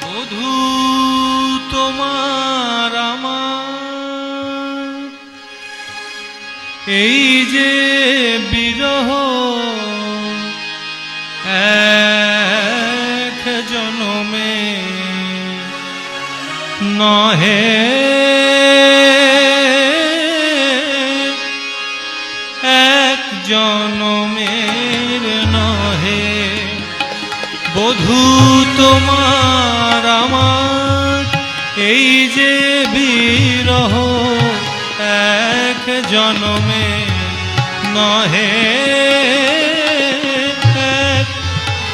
বধু তোমার আমার। এই যে বিরহ এক জনমে নহে। এক জনমের নহে। বধু তোমার যে বিরহ এক জনমে নহে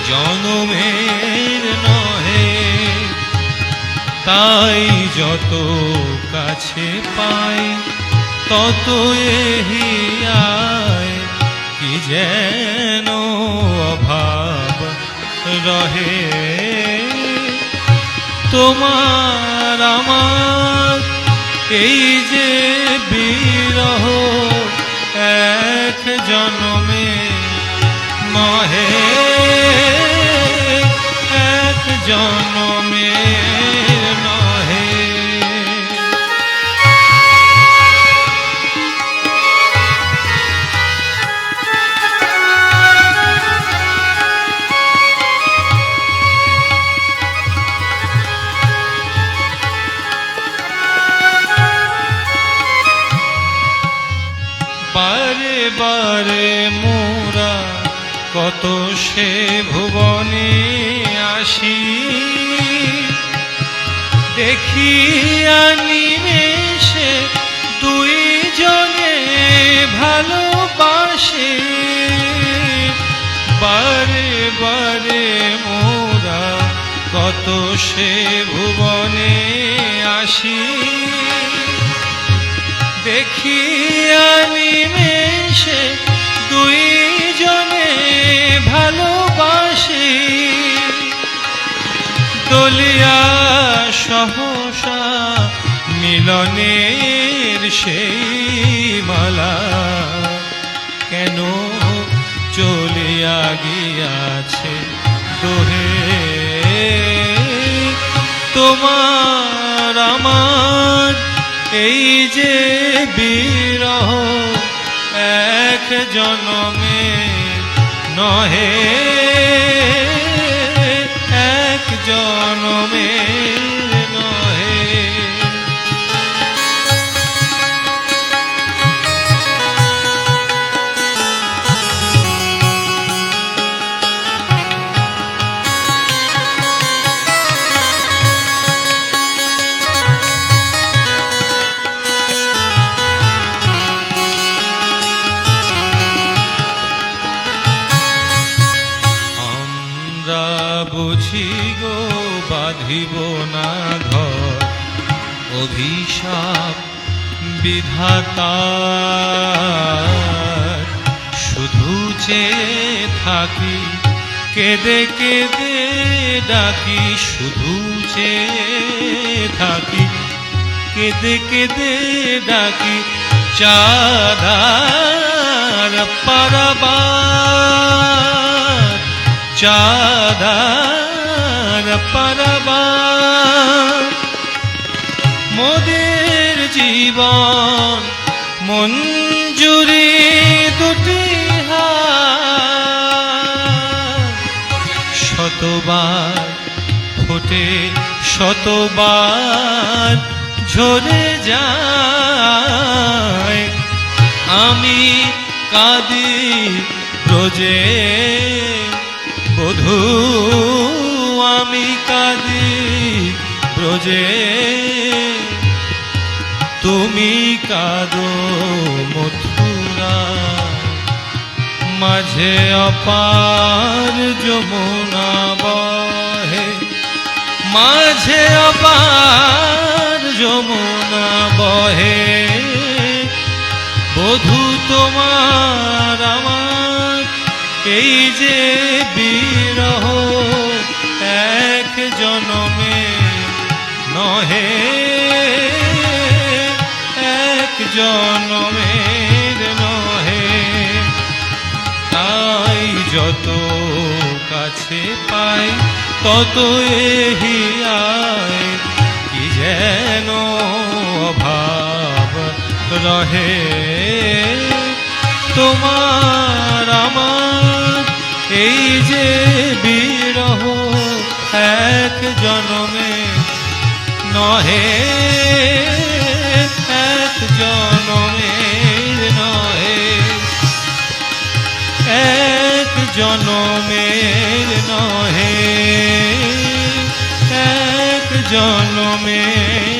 জনমের নহে। তাই যত কাছে পাই, তত এহিয়ায় কি যেন অভাব রহে। তোমার আমার এই বারে মোরা কত সে ভুবনে আসি। দেখি নিমেষে দুই জনে ভালোবাসে। বারে বারে মোরা কত সে ভুবনে আসি। দেখি দেখিয়া নিমেষে দুই জনে ভালোবাসি। দলিয়া সহসা মিলনের সেই মালা কেন চলিয়া গিয়াছে দোহে? তোমার আমার এই যে বিরহ এক জনমে নহে এক জনমে বুঝি গো বাঁধিব না ঘর। অভিশাপ বিধাতা, শুধু চেয়ে থাকি, কেঁদে কেঁদে ডাকি, শুধু চেয়ে থাকি, কেঁদে কেঁদে ডাকি, চাঁদার পারাবার, চাঁদার পারাবার মোদের জীবন মঞ্জুরি দুটি শতবার ফোটে শতবার ঝরে যায়। আমি কাঁদি রোজে বধু। ব্রজে তুমি কাঁদো মথুরা, মাঝে অপার যমুনা বহে, মাঝে অপার যমুনা বহে। বধু তোমার আমার এই যে বিরহ নহে এক জনমের নহে। তাই যত কাছে পাই, তত এহিয়ায় কি যেন অভাব রহে। তোমার আমার এই যে বিরহ, এক জনমে নহে এক জনমের নহে। এক জনমের নহে এক জনমের